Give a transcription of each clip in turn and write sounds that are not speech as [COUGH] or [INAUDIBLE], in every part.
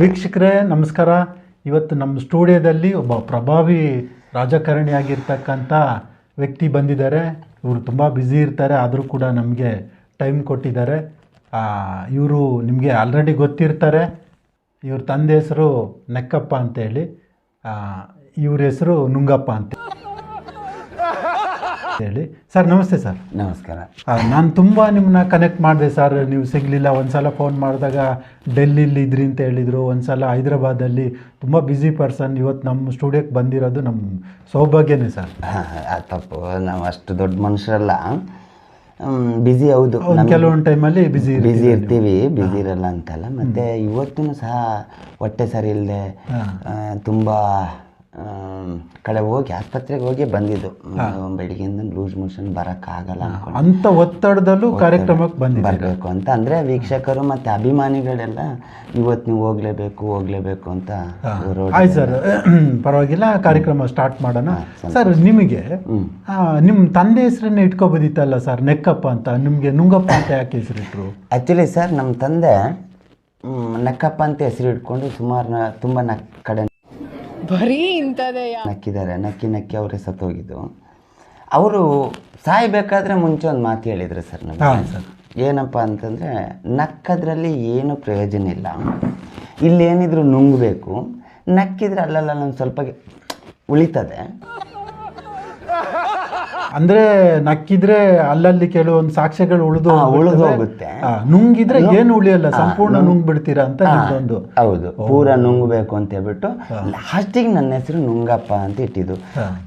ವೀಕ್ಷಕರೇ, ನಮಸ್ಕಾರ. ಇವತ್ತು ನಮ್ಮ ಸ್ಟುಡಿಯೋದಲ್ಲಿ ಒಬ್ಬ ಪ್ರಭಾವಿ ರಾಜಕಾರಣಿಯಾಗಿರ್ತಕ್ಕಂಥ ವ್ಯಕ್ತಿ ಬಂದಿದ್ದಾರೆ. ಇವರು ತುಂಬ ಬ್ಯುಸಿ ಇರ್ತಾರೆ, ಆದರೂ ಕೂಡ ನಮಗೆ ಟೈಮ್ ಕೊಟ್ಟಿದ್ದಾರೆ. ಇವರು ನಿಮಗೆ ಆಲ್ರೆಡಿ ಗೊತ್ತಿರ್ತಾರೆ. ಇವ್ರ ತಂದೆ ಹೆಸರು ನೆಕ್ಕಪ್ಪ ಅಂತೇಳಿ. ಇವ್ರ ಹೆಸರು ನುಂಗಪ್ಪ ಅಂತ ಹೇಳಿ. ಸರ್ ನಮಸ್ತೆ ಸರ್. ನಮಸ್ಕಾರ. ನಾನು ತುಂಬ ನಿಮ್ಮನ್ನ ಕನೆಕ್ಟ್ ಮಾಡಿದೆ ಸರ್. ನೀವು ಸಿಗಲಿಲ್ಲ ಒಂದ್ಸಲ ಫೋನ್ ಮಾಡಿದಾಗ ಡೆಲ್ಲಿಲಿ ಇದ್ರಿ ಅಂತ ಹೇಳಿದರು. ಒಂದ್ಸಲ ಹೈದ್ರಾಬಾದಲ್ಲಿ ತುಂಬ ಬ್ಯುಸಿ ಪರ್ಸನ್ ಇವತ್ತು ನಮ್ಮ ಸ್ಟುಡಿಯೋಕ್ಕೆ ಬಂದಿರೋದು ನಮ್ಮ ಸೌಭಾಗ್ಯನೇ ಸರ್. ತಪ್ಪು. ನಾವು ಅಷ್ಟು ದೊಡ್ಡ ಮನುಷ್ಯರಲ್ಲ. ಬ್ಯುಸಿ ಹೌದು. ಒಂದು ಕೆಲವೊಂದು ಟೈಮಲ್ಲಿ ಬ್ಯುಸಿ ಬ್ಯುಸಿ ಇರ್ತೀವಿ ಬ್ಯುಸಿ ಇರಲ್ಲ ಅಂತಲ್ಲ. ಮತ್ತೆ ಇವತ್ತೂ ಸಹ ಹೊಟ್ಟೆ ಸರಿ ಇಲ್ಲದೆ ತುಂಬ ಕಡೆ ಹೋಗಿ ಆಸ್ಪತ್ರೆಗೆ ಹೋಗಿ ಬಂದಿದ್ದು. ಬೆಳಿಗ್ಗೆಯಿಂದ ಲೂಸ್ ಮೋಷನ್ ಬರೋಕ್ಕಾಗಲ್ಲ ಅಂತ ಒತ್ತಡದಲ್ಲೂ ಕಾರ್ಯಕ್ರಮಕ್ಕೆ ಬಂದು ಬರಬೇಕು ಅಂತ. ಅಂದರೆ ವೀಕ್ಷಕರು ಮತ್ತು ಅಭಿಮಾನಿಗಳೆಲ್ಲ ಇವತ್ತು ನೀವು ಹೋಗ್ಲೇಬೇಕು ಹೋಗ್ಲೇಬೇಕು ಅಂತ ಆಯ್ತು ಸರ್ ಪರವಾಗಿಲ್ಲ ಕಾರ್ಯಕ್ರಮ ಸ್ಟಾರ್ಟ್ ಮಾಡೋಣ. ಸರ್ ನಿಮಗೆ ನಿಮ್ಮ ತಂದೆ ಹೆಸರನ್ನೇ ಇಟ್ಕೊಬೋದಿತ್ತಲ್ಲ ಸರ್ ನೆಕ್ಕಪ್ಪ ಅಂತ ನಿಮಗೆ ನುಂಗಪ್ಪ ಅಂತ ಯಾಕೆ ಹೆಸರಿಟ್ರು ಆ್ಯಕ್ಚುಲಿ ಸರ್ ನಮ್ಮ ತಂದೆ ನೆಕ್ಕಪ್ಪ ಅಂತ ಹೆಸರು ಇಟ್ಕೊಂಡು ಸುಮಾರು ನ ತುಂಬ ನಕ್ ಕಡೆ ಬರೀ ಇಂಥದೇ ನಕ್ಕಿದ್ದಾರೆ ನಕ್ಕಿ ನಕ್ಕಿ ಅವರೇ ಸತ್ತೋಗಿದ್ದು. ಅವರು ಸಾಯ್ಬೇಕಾದ್ರೆ ಮುಂಚೆ ಒಂದು ಮಾತು ಹೇಳಿದ್ರು ಸರ್ ನಮಗೆ. ಸರ್ ಏನಪ್ಪ ಅಂತಂದರೆ ನಕ್ಕದ್ರಲ್ಲಿ ಏನು ಪ್ರಯೋಜನ ಇಲ್ಲ. ಇಲ್ಲೇನಿದ್ರು ನುಂಗಬೇಕು. ನಕ್ಕಿದ್ರೆ ಅಲ್ಲಲ್ಲ ಒಂದು ಸ್ವಲ್ಪ ಉಳಿತದೆ. ಅಂದ್ರೆ ನಕ್ಕಿದ್ರೆ ಅಲ್ಲಲ್ಲಿ ಕೆಲವೊಂದು ಸಾಕ್ಷ್ಯಗಳು ಉಳಿದು ಉಳಿದೋಗುತ್ತೆ. ಹೋಗುತ್ತೆ. ನುಂಗಿದ್ರೆ ಏನು ಉಳಿಯಲ್ಲ ಸಂಪೂರ್ಣ ನುಂಗ್ ಬಿಡ್ತೀರಾ ಅಂತ ಒಂದು ಹೌದು. ಪೂರ ನುಂಗಬೇಕು ಅಂತ ಹೇಳ್ಬಿಟ್ಟು ಲಾಸ್ಟಿಗೆ ನನ್ನ ಹೆಸರು ನುಂಗಪ್ಪ ಅಂತ ಇಟ್ಟಿದ್ದು.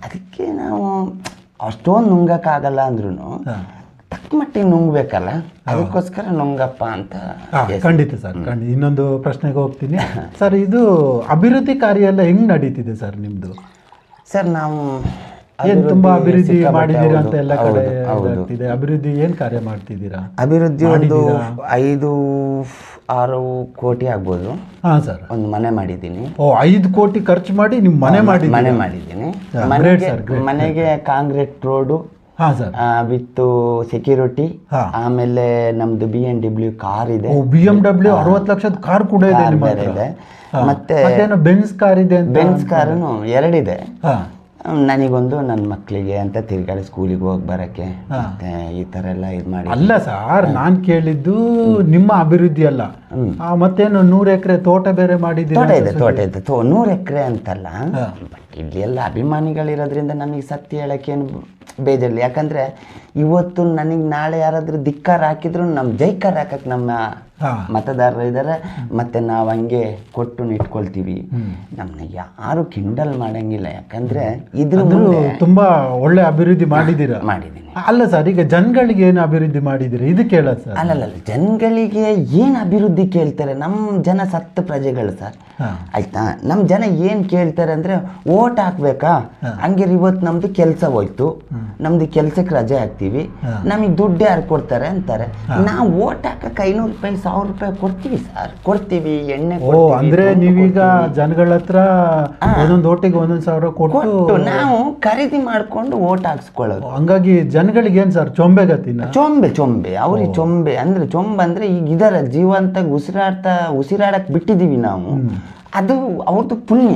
ಅದಕ್ಕೆ ನಾವು ಅಷ್ಟೊಂದು ನುಂಗಕ್ಕಾಗಲ್ಲ ಅಂದ್ರೂ ತಕ್ಕ ಮಟ್ಟಿಗೆ ನುಂಗ್ಬೇಕಲ್ಲ? ಅದಕ್ಕೋಸ್ಕರ ನುಂಗಪ್ಪ ಅಂತ ಖಂಡಿತ ಸರ್ ಖಂಡಿತ. ಇನ್ನೊಂದು ಪ್ರಶ್ನೆಗೆ ಹೋಗ್ತೀನಿ. [LAUGHS] ಸರ್ ಇದು ಅಭಿವೃದ್ಧಿ ಕಾರ್ಯ ಎಲ್ಲ ಹೆಂಗ್ ನಡೀತಿದೆ ಸರ್ ನಿಮ್ದು? ಸರ್ ನಾವು ಏನ್ ತುಂಬಾ ಅಭಿವೃದ್ಧಿ ಮಾಡಿದೀರಾ ಅಂತ ಎಲ್ಲ ಕಡೆ. ಇದಾಗ್ತಿದೆ. ಅಭಿವೃದ್ಧಿ ಏನ್ ಕಾರ್ಯ ಮಾಡ್ತಿದ್ದೀರಾ? ಅಭಿವೃದ್ಧಿ ಒಂದು ಐದು ಆರು ಕೋಟಿ ಆಗ್ಬೋದು. ಹಾ ಸರ್. ಒಂದು ಮನೆ ಮಾಡಿದ್ದೀನಿ. ಓ ಐದು ಕೋಟಿ ಖರ್ಚು ಮಾಡಿ ನಿಮ್ ಮನೆ ಮಾಡಿ ಮನೆ ಮಾಡಿದ್ದೀನಿ. ಮನೆಗೆ ಮನೆಗೆ ಕಾಂಕ್ರೀಟ್ ರೋಡು ಹಾ ಸರ್. With security. ಆಮೇಲೆ ನಮ್ದು ಬಿ ಎನ್ ಡಬ್ಲ್ಯೂ ಕಾರ್ ಇದೆ. ಓ ಬಿ ಎಂ ಡಬ್ಲ್ಯೂ ಅರವತ್ತು ಲಕ್ಷದ ಕಾರ್ ಕೂಡ ಇದೆ ಕಾರ್ ನಿಮ್ಮ ಬೇರೆ ಹತ್ರ? ಇದೆ. ಹಾ. ಮತ್ತೆ ಮತ್ತೇನೋ ಬೆನ್ಸ್ ಕಾರ್ ಇದೆ ಅಂತ ಬೆನ್ಸ್ ಕಾರನು ಎರಡಿದೆ. ಹಾ. ನನಗೊಂದು ನನ್ನ ಮಕ್ಕಳಿಗೆ ಅಂತ ತಿರ್ಗಾಡಿ ಸ್ಕೂಲಿಗೆ ಹೋಗಿ ಬರಕ್ಕೆ. ಮತ್ತೆ ಈ ತರ ಎಲ್ಲ ಇದು ಮಾಡಿ. ಅಲ್ಲ ಸರ್ ನಾನು ಕೇಳಿದ್ದು ನಿಮ್ಮ ಅಭಿವೃದ್ಧಿ ಅಲ್ಲ. ಮತ್ತೇನು ನೂರು ಎಕರೆ ತೋಟ ಬೇರೆ ಮಾಡಿದ್ದೆ ತೋಟ ಇದೆ ತೋಟ ಇದೆ. ತೋ ನೂರು ಎಕರೆ ಅಂತಲ್ಲ. ಬಟ್ ಇಲ್ಲಿ ಎಲ್ಲ ಅಭಿಮಾನಿಗಳಿರೋದ್ರಿಂದ ನಮಗೆ ಸತ್ಯ ಹೇಳಕ್ಕೇನು ಬೇಜಾರಿಲ್ಲ. ಯಾಕಂದ್ರೆ ಇವತ್ತು ನನಗೆ ನಾಳೆ ಯಾರಾದರೂ ಧಿಕ್ಕಾರ ಹಾಕಿದ್ರು ನಮ್ಮ ಜೈಕಾರ ಹಾಕಕ್ಕೆ ನಮ್ಮ. ಮತದಾರರು ಇದ್ದಾರೆ ಮತ್ತೆ ನಾವು ಹಂಗೆ ಕೊಟ್ಟು ಇಟ್ಕೊಳ್ತೀವಿ ನಮ್ಮನ್ನ ಯಾರು ಕಿಂಡಲ್ ಮಾಡಂಗಿಲ್ಲ ಯಾಕಂದ್ರೆ ಇದ್ರ ತುಂಬಾ ಒಳ್ಳೆ ಅಭಿವೃದ್ಧಿ ಮಾಡಿದ್ದೀರಾ? ಮಾಡಿದ್ದೀನಿ. ಅಲ್ಲ ಸರ್ ಈಗ ಜನಗಳಿಗೆ ಏನು ಅಭಿವೃದ್ಧಿ ಮಾಡಿದ್ದೀರಾ? ಇದು ಕೇಳ ಸರ್. ಅಲ್ಲಲ್ಲ ಜನಗಳಿಗೆ ಏನು ಅಭಿವೃದ್ಧಿ ಕೇಳ್ತಾರೆ? ನಮ್ಮ ಜನ ಸತ್ತ ಪ್ರಜೆಗಳು ಸರ್. ಆಯ್ತಾ? ನಮ್ಮ ಜನ ಏನು ಕೇಳ್ತಾರೆ ಅಂದ್ರೆ ಓಟ್ ಹಾಕ್ಬೇಕಾ? ಹಂಗೆ ಇವತ್ತು ನಮ್ಮದು ಕೆಲಸ ಹೋಯ್ತು. ನಮ್ದು ಕೆಲಸಕ್ಕೆ ರಜೆ ಹಾಕ್ತೀವಿ. ನಮಗೆ ದುಡ್ಡು ಯಾರು ಕೊಡ್ತಾರೆ ಅಂತಾರೆ. ನಾವು ಓಟ್ ಹಾಕಕ್ಕೆ ಐನೂರು ರೂಪಾಯಿ ಸಾವಿರ ರೂಪಾಯಿ ಕೊಡ್ತೀವಿ ಸರ್. ಕೊಡ್ತೀವಿ ಎಣ್ಣೆ ಓ ಅಂದ್ರೆ ನೀವೀಗ ಜನಗಳ ಹತ್ರ ಒಂದೊಂದು ಓಟಿಗೆ ಒಂದೊಂದು ಸಾವಿರ ಕೊಟ್ಟು ಕೊಟ್ಟು ನಾವು ಖರೀದಿ ಮಾಡ್ಕೊಂಡು ಓಟ್ ಹಾಕ್ಸ್ಕೊಳ್ಳೋದು. ಹಂಗಾಗಿ ಜನಗಳಿಗೆ ಏನ್ ಸರ್ ಚೊಂಬೆಗತ್ತಿನ ಚೊಂಬೆ ಚೊಂಬೆ. ಅವ್ರಿಗೆ ಚೊಂಬೆ. ಅಂದ್ರೆ ಚೊಂಬೆ ಅಂದ್ರೆ ಈಗ ಇದರ ಜೀವಂತ ಉಸಿರಾಡ್ತಾ ಉಸಿರಾಡಕ್ ಬಿಟ್ಟಿದೀವಿ ನಾವು. ಅದು ಅವ್ರದ್ದು ಪುಣ್ಯ.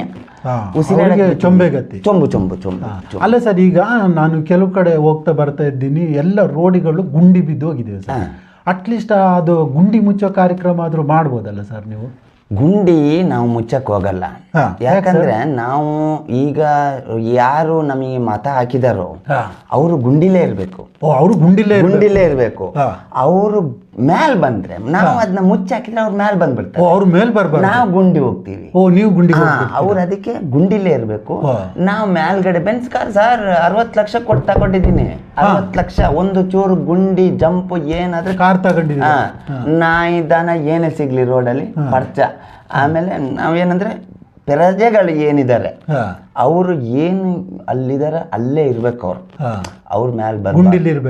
ಉಸಿರಾಡಕ್ಕೆ ಅವ್ರಿಗೆ ಬಿಟ್ಟಿದ್ದೀವಿ. ಚೊಂಬು ಚೊಂಬು ಚೊಂಬು ಚೊಂಬು. ಅಲ್ಲ ಸರ್ ಈಗ ನಾನು ಕೆಲವು ಕಡೆ ಹೋಗ್ತಾ ಬರ್ತಾ ಇದ್ದೀನಿ ಎಲ್ಲ ರೋಡಿಗಳು ಗುಂಡಿ ಬಿದ್ದು ಹೋಗಿದ್ದೇವೆ ಸರ್. ಅಟ್ಲೀಸ್ಟ್ ಅದು ಗುಂಡಿ ಮುಚ್ಚೋ ಕಾರ್ಯಕ್ರಮ ಆದರೂ ಮಾಡ್ಬೋದಲ್ಲ ಸರ್ ನೀವು? ಗುಂಡಿ ನಾವು ಮುಚ್ಚಕ್ಕೆ ಹೋಗಲ್ಲ. ಯಾಕಂದ್ರೆ ನಾವು ಈಗ ಯಾರು ನಮಗೆ ಮತ ಹಾಕಿದಾರೋ ಅವರು ಗುಂಡಿಲೇ ಇರಬೇಕು. ಅವರು ಗುಂಡಿಲೇ ಗುಂಡಿಲೇ ಇರ್ಬೇಕು. ಅವರು ಮ್ಯಾಲ್ ಬಂದ್ರೆ ನಾವು ಅದನ್ನ ಮುಚ್ಚಿ ಹಾಕಿದ್ರೆ ಅವ್ರ ಮ್ಯಾಲ್ ಬಂದ್ಬಿಡ್ತಾರೆ. ಅವ್ರ ಮೇಲೆ ಬರ್ಬಾರ್ದು. ನಾವು ಗುಂಡಿ ಹೋಗ್ತೀವಿ. ಓ ನೀವು ಗುಂಡಿ ಅವ್ರು ಅದಕ್ಕೆ ಗುಂಡಿಲೇ ಇರಬೇಕು. ನಾವು ಮೇಲ್ಗಡೆ ಬೆನ್ಸ್ ಕಾರ್ ಸರ್ ಅರವತ್ತು ಲಕ್ಷ ಕೊಟ್ಟು ತಗೊಂಡಿದ್ದೀನಿ. ಅರವತ್ ಲಕ್ಷ ಒಂದು ಚೂರು ಗುಂಡಿ ಜಂಪ್ ಏನಾದ್ರೆ ಕಾರ್ ತಗೊಂಡಿದ್ದೀರಾ? ಹಾ. ನಾಯಿ ದನ ಏನೇ ಸಿಗ್ಲಿ ರೋಡಲ್ಲಿ ಪರ್ಚ. ಆಮೇಲೆ ನಾವೇನಂದ್ರೆ ಪ್ರಜೆಗಳು ಏನಿದ್ದಾರೆ ಅವರು ಏನು ಅಲ್ಲಿದ್ದಾರೆ ಅಲ್ಲೇ ಇರ್ಬೇಕು ಅವ್ರು. ಅವ್ರ ಮ್ಯಾಲ್ ಇರ್ಬೇಕು.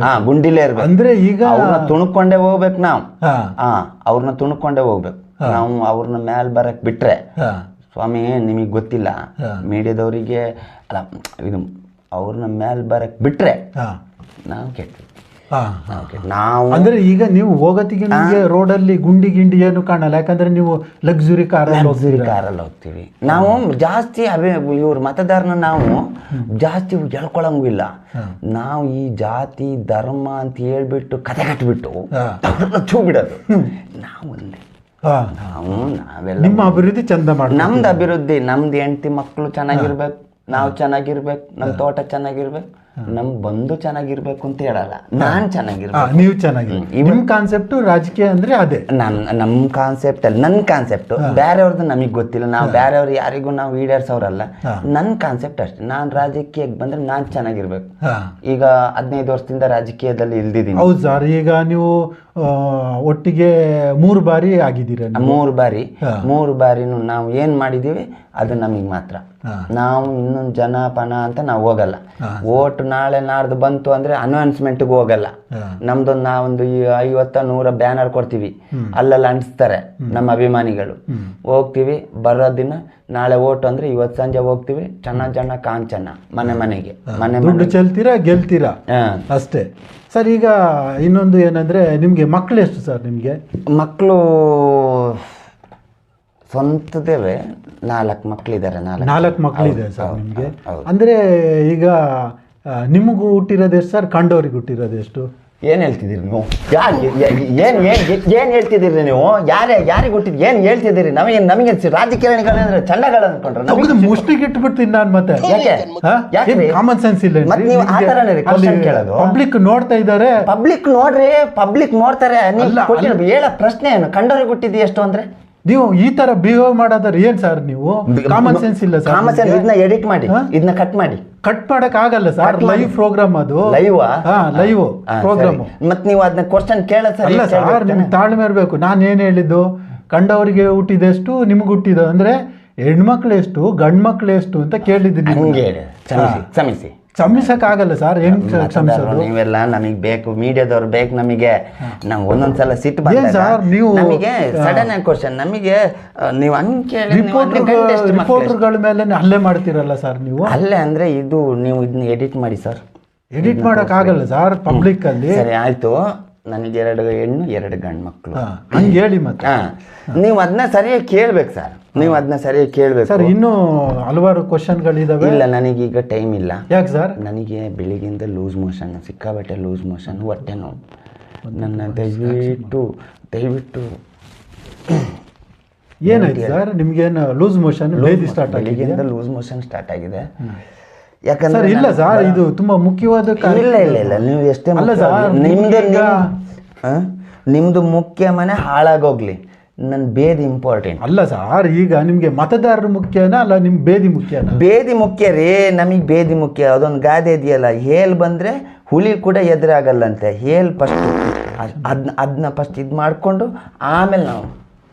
ಹಾ ಗುಂಡಿಲೇ ಇರ್ಬೇಕು. ಅಂದ್ರೆ ಈಗ ಅವ್ರನ್ನ ತುಣುಕೊಂಡೇ ಹೋಗ್ಬೇಕು ನಾವು. ಹಾ. ಅವ್ರನ್ನ ತುಣುಕೊಂಡೇ ಹೋಗ್ಬೇಕು. ನಾವು ಅವ್ರನ್ನ ಮ್ಯಾಲ್ ಬರಕ್ ಬಿಟ್ರೆ ಸ್ವಾಮಿ ನಿಮಗೆ ಗೊತ್ತಿಲ್ಲ. ಮೀಡಿಯಾದವರಿಗೆ ಅಲ್ಲ ಇದು ಅವ್ರನ್ನ ಮ್ಯಾಲ್ ಬರಕ್ ಬಿಟ್ರೆ ನಾವು ಓಕೆ ನಾವು ಅಂದ್ರೆ ಈಗ ನೀವು ಹೋಗತ್ತಿಗೆ ನಿಮಗೆ ರೋಡಲ್ಲಿ ಗುಂಡಿ ಗಿಂಡಿ ಏನು ಕಾಣಲ್ಲ. ಯಾಕಂದ್ರೆ ನೀವು ಲಕ್ಸುರಿ ಕಾರ್ ಲಕ್ಸುರಿ ಕಾರಲ್ಲಿ ಹೋಗ್ತೀವಿ. ನಾವು ಜಾಸ್ತಿ ಅವೇ ಇವ್ರ ಮತದಾರನ ನಾವು ಜಾಸ್ತಿ ಎಳ್ಕೊಳಂಗಿಲ್ಲ ನಾವು ಈ ಜಾತಿ ಧರ್ಮ ಅಂತ ಹೇಳ್ಬಿಟ್ಟು ಕತೆ ಕಟ್ಬಿಟ್ಟು ಚೂ ಬಿಡೋದು ನಾವು ಒಂದೇ ನಾವು ನಾವೆಲ್ಲ ನಿಮ್ಮ ಅಭಿವೃದ್ಧಿ ಚಂದ ಮಾಡಿ ನಮ್ದು ಅಭಿವೃದ್ಧಿ ನಮ್ದು ಹೆಂಡತಿ ಮಕ್ಕಳು ಚೆನ್ನಾಗಿರ್ಬೇಕು ನಾವು ಚೆನ್ನಾಗಿರ್ಬೇಕು ನಮ್ಮ ತೋಟ ಚೆನ್ನಾಗಿರ್ಬೇಕು. ನಮ್ ಬಂದು ಚೆನ್ನಾಗಿರ್ಬೇಕು ಅಂತ ಹೇಳಲ್ಲ. ನಾನ್ ಚೆನ್ನಾಗಿರ್ಬೇಕು. ನೀವು ಚೆನ್ನಾಗಿ ನಿಮ್ ಕಾನ್ಸೆಪ್ಟ್ ರಾಜಕೀಯ ಅಂದ್ರೆ ಅದೇ. ನನ್ ನಮ್ ಕಾನ್ಸೆಪ್ಟ್ ಅಲ್ಲಿ ನನ್ ಕಾನ್ಸೆಪ್ಟ್ ಬೇರೆಯವ್ರದ್ದು ನಮಗ್ ಗೊತ್ತಿಲ್ಲ. ನಾವು ಬೇರೆಯವ್ರು ಯಾರಿಗೂ ನಾವು ಈಡೇರ್ಸೋರಲ್ಲ. ನನ್ ಕಾನ್ಸೆಪ್ಟ್ ಅಷ್ಟೇ. ನಾನ್ ರಾಜಕೀಯಕ್ಕೆ ಬಂದ್ರೆ ನಾನ್ ಚೆನ್ನಾಗಿರ್ಬೇಕು. ಈಗ ಹದಿನೈದು ವರ್ಷದಿಂದ ರಾಜಕೀಯದಲ್ಲಿ ಇಲ್ದಿದ್ದೀನಿ. ಹೌದು ಸರ್ ಈಗ ನೀವು ಒಟ್ಟಿಗೆ ಮೂರು ಬಾರಿ ಆಗಿದ್ದೀರ. ಮೂರು ಬಾರಿ. ಮೂರು ಬಾರಿನೂ ನಾವು ಏನ್ ಮಾಡಿದೀವಿ ಅದು ನಮಗೆ ಮಾತ್ರ. ನಾವು ಇನ್ನೊಂದು ಜನ ಪಣ ಅಂತ ನಾವು ಹೋಗಲ್ಲ. ಓಟ್ ನಾಳೆ ನಾಡ್ದು ಬಂತು ಅಂದ್ರೆ ಅನೌನ್ಸ್ಮೆಂಟ್ಗೆ ಹೋಗಲ್ಲ. ನಮ್ದೊಂದು ನಾವೊಂದು ಐವತ್ತ ನೂರ ಬ್ಯಾನರ್ ಕೊಡ್ತೀವಿ. ಅಲ್ಲೆಲ್ಲ ಅಂಟಿಸ್ತಾರೆ ನಮ್ಮ ಅಭಿಮಾನಿಗಳು. ಹೋಗ್ತೀವಿ ಬರೋ ದಿನ ನಾಳೆ ಓಟ್ ಅಂದ್ರೆ ಇವತ್ ಸಂಜೆ ಹೋಗ್ತೀವಿ ಚೆನ್ನ ಚೆನ್ನ ಕಾಂಚನ ಮನೆ ಮನೆಗೆ. ಮನೆ ದುಡ್ಡು ಚೆಲ್ತೀರಾ ಗೆಲ್ತೀರಾ. ಅಷ್ಟೇ. ಸರ್ ಈಗ ಇನ್ನೊಂದು ಏನಂದರೆ ನಿಮಗೆ ಮಕ್ಕಳು ಎಷ್ಟು ಸರ್ ನಿಮಗೆ? ಮಕ್ಕಳು ಸ್ವಂತದೇವೆ ನಾಲ್ಕು ಮಕ್ಕಳಿದ್ದಾರೆ ನಾಲ್ಕು ನಾಲ್ಕು ಮಕ್ಕಳಿದೆ ಸರ್ ನಿಮಗೆ. ಅಂದರೆ ಈಗ ನಿಮಗೂ ಹುಟ್ಟಿರೋದು ಎಷ್ಟು ಸರ್? ಕಂಡವ್ರಿಗೆ ಹುಟ್ಟಿರೋದು ಎಷ್ಟು? ಏನ್ ಹೇಳ್ತಿದ್ದೀರಿ ನೀವು? ಯಾರು ಏನ್ ಏನ್ ಏನ್ ಹೇಳ್ತಿದ್ದೀರಿ ನೀವು? ಯಾರೇ ಯಾರಿಗೆ ಹುಟ್ಟಿದ್ ಏನ್ ಹೇಳ್ತಿದ್ದೀರಿ? ನಮಗೆ ನಮಗೆ ರಾಜಕಾರಣಿಗಳಂದ್ರೆ ಚಂಡಗಳು ಅನ್ಕೊಂಡ್ರೆ ತೆಗೆದು ಮುಷ್ಟಿಗೆ ಇಟ್ಬಿಡ್ತೀನಿ ನಾನು ಮತ್ತೆ. ಯಾಕೆ? ಕಾಮನ್ ಸೆನ್ಸ್ ಇಲ್ಲ ಮತ್ತ್ ನೀವು ಆ ಥರನೇ ಕೇಳೋದು? ಪಬ್ಲಿಕ್ ನೋಡ್ತಾ ಇದಾರೆ ಪಬ್ಲಿಕ್ ನೋಡ್ರಿ ಪಬ್ಲಿಕ್ ನೋಡ್ತಾರೆ. ನೀವು ಹೇಳ ಪ್ರಶ್ನೆ ಏನು ಕಂಡವ್ರಿಗೆ ಹುಟ್ಟಿದ್ದು ಎಷ್ಟು ಅಂದ್ರೆ? ನೀವು ಈ ತರ ಬಿಹೇವ್ ಮಾಡೋದ್ರೆ ಏನ್ ಸರ್ ನೀವು? ಕಾಮನ್ ಸೆನ್ಸ್ ಇಲ್ಲ ಸರ್ ಕಾಮನ್ ಸೆನ್ಸ್ ಇದನ್ನ ಎಡಿಟ್ ಮಾಡಿ ಇದನ್ನ ಕಟ್ ಮಾಡಿ. ಕಟ್ ಮಾಡಕ್ ಆಗಲ್ಲ ಸರ್ ಲೈವ್ ಪ್ರೋಗ್ರಾಮ್ ಅದು. ಲೈವ್ ಹಾ ಲೈವ್ ಪ್ರೋಗ್ರಾಮ್ ಮತ್ ನೀವು ಅದನ್ನ ಕ್ವಶನ್ ಕೇಳ ಅಲ್ಲ ಸರ್ ನಿಮ್ಗೆ ತಾಳ್ಮೆ ಇರಬೇಕು. ನಾನು ಏನ್ ಹೇಳಿದ್ದು? ಕಂಡವರಿಗೆ ಹುಟ್ಟಿದೆಷ್ಟು ನಿಮ್ಗೆ ಹುಟ್ಟಿದ? ಅಂದ್ರೆ ಹೆಣ್ಮಕ್ಳು ಎಷ್ಟು ಗಂಡ್ ಮಕ್ಳು ಎಷ್ಟು ಅಂತ ಕೇಳಿದ್ದೀನಿ ಕ್ಷಮಿಸಿ ಕ್ಷಮಿಸಿ. ಆಗಲ್ಲ ಸರ್ ನೀವೆಲ್ಲ ನಮಗೆ ಬೇಕು ಮೀಡಿಯಾದವ್ರು ಬೇಕು ನಮಗೆ. ನಾವು ಒಂದೊಂದ್ಸಲ ಸಿಟ್ಟು ಸರ್ ನೀವು- ನಮಗೆ ಸಡನ್ ಆಗಿ ಕ್ವಶನ್ ನಮಗೆ ನೀವು ಹಂಗೆ ಎಷ್ಟು? ರಿಪೋರ್ಟರ್ಗಳ ಮೇಲೆ ಹಲ್ಲೆ ಮಾಡ್ತೀರಲ್ಲ ಸರ್ ನೀವು? ಅಲ್ಲೇ ಅಂದ್ರೆ ಇದು ನೀವು ಇದನ್ನ ಎಡಿಟ್ ಮಾಡಿ ಸರ್. ಎಡಿಟ್ ಮಾಡಕ್ ಆಗಲ್ಲ ಸರ್ ಪಬ್ಲಿಕ್ ಅಲ್ಲಿ. ಸರಿ ಆಯ್ತು. ನನಗೆ ಎರಡು ಹೆಣ್ಣು ಎರಡು ಗಂಡು ಮಕ್ಕಳು ಹೇಳಿ ಮತ್ತೆ. ನೀವು ಅದನ್ನ ಸರಿಯಾಗಿ ಕೇಳ್ಬೇಕು ಸರ್. ನೀವು ಅದನ್ನ ಸರಿಯಾಗಿ ಕೇಳ್ಬೇಕು. ಸರ್ ಇನ್ನೂ ಹಲವಾರು ಕ್ವಶನ್ಗಳಿದಾವೆ ಇಲ್ಲ ನನಗೀಗ ಟೈಮ್ ಇಲ್ಲ. ಯಾಕೆ ಸರ್? ನನಗೆ ಬೆಳಿಗ್ಗೆಯಿಂದ ಲೂಸ್ ಮೋಷನ್ ಸಿಕ್ಕಾಬಟ್ಟೆ ಲೂಸ್ ಮೋಷನ್ ಹೊಟ್ಟೆ ನೋವು. ನನ್ನ ದಯವಿಟ್ಟು ದಯವಿಟ್ಟು. ಏನಾಯ್ತು ಸರ್? ನಿಮ್ಗೇನು ಲೂಸ್ ಮೋಷನ್ ಸ್ಟಾರ್ಟ್ ಆಗಿದೆ ಬೆಳಿಗ್ಗೆಯಿಂದ ಲೂಸ್ ಮೋಷನ್ ಸ್ಟಾರ್ಟ್ ಆಗಿದೆ. ಯಾಕಂದ್ರೆ ಇಲ್ಲ ಸರ್ ಇದು ತುಂಬಾ ಮುಖ್ಯವಾದ ಇಲ್ಲ ಇಲ್ಲ ಇಲ್ಲ ನೀವು ಎಷ್ಟೇ ನಿಮ್ದು ನಿಮ್ದು ಮುಖ್ಯ ಮನೆ ಹಾಳಾಗೋಗ್ಲಿ. ನನ್ನ ಬೇದಿ ಇಂಪಾರ್ಟೆಂಟ್ ಅಲ್ಲ ಸರ್ ಈಗ ನಿಮ್ಗೆ ಮತದಾರರು ಮುಖ್ಯನಾ ಅಲ್ಲ ನಿಮ್ಮ ಬೇದಿ ಮುಖ್ಯ ಬೇದಿ ಮುಖ್ಯ ರೇ ನಮಗೆ ಬೇದಿ ಮುಖ್ಯ. ಅದೊಂದು ಗಾದೆ ಇದೆಯಲ್ಲ ಹೇಳ್ ಬಂದ್ರೆ ಹುಲಿ ಕೂಡ ಎದುರಾಗಲ್ಲಂತೆ. ಹೇಳ್ ಫಸ್ಟ್ ಅದನ್ನ ಅದನ್ನ ಫಸ್ಟ್ ಇದು ಮಾಡಿಕೊಂಡು ಆಮೇಲೆ ನಾವು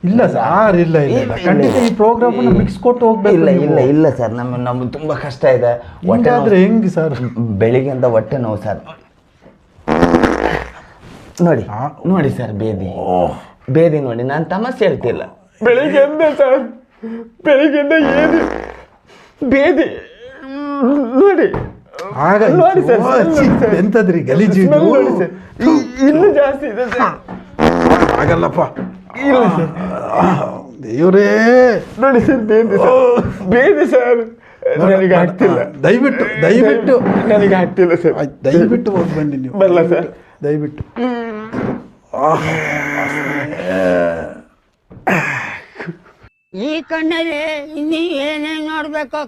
ಇಲ್ಲ ಸರ್ ಇಲ್ಲ. ಇಲ್ಲ ಖಂಡಿತ ಈ ಪ್ರೋಗ್ರಾಮ್ ಮಿಕ್ಸ್ ಕೊಟ್ಟು ಹೋಗ್ಬೇಕು ಇಲ್ಲ ಇಲ್ಲ ಇಲ್ಲ ಸರ್ ನಮ್ಮ ನಮ್ಗೆ ತುಂಬಾ ಕಷ್ಟ ಇದೆ. ಹೊಟ್ಟೆ ಆದ್ರೆ ಹೆಂಗ್ ಸರ್? ಬೆಳಿಗ್ಗೆ ಅಂತ ಹೊಟ್ಟೆ ನೋವು ಸರ್. ನೋಡಿ ನೋಡಿ ಸರ್ ಬೇದಿ. ಬೇದಿ ನೋಡಿ ನಾನು ತಮಸ್ ಹೇಳ್ತಿಲ್ಲ. ಬೆಳಿಗ್ಗೆಯಿಂದ ಸರ್ ಬೆಳಿಗ್ಗೆಯಿಂದ ಏನು ಬೇದಿ. ನೋಡಿ. ಆಗ ನೋಡಿ ಸರ್. ಎಂತದ್ರಿ ಗಲೀಜು ಇನ್ನೂ ಜಾಸ್ತಿ ಇದೆ ಸರ್. ಆಗಲ್ಲಪ್ಪ. ಇಲ್ಲ. ಸರ್ ಇವ್ರೇ ನೋಡಿ ಸರ್ ಬೇದಿ ಸರ್. ಬೇದಿ ಸರ್ ನನಗೆ ಆಗ್ತಿಲ್ಲ. ದಯವಿಟ್ಟು ದಯವಿಟ್ಟು. ನನಗೆ ಆಗ್ತಿಲ್ಲ ಸರ್. ಆಯ್ತು, ದಯವಿಟ್ಟು ಹೋಗಿ ಬನ್ನಿ ನೀವು. ಬರಲ್ಲ ಸರ್. ದಯವಿಟ್ಟು ಈ ಕಣ್ಣಲ್ಲಿ ಇನ್ನೀ ಏನೇನು ನೋಡ್ಬೇಕು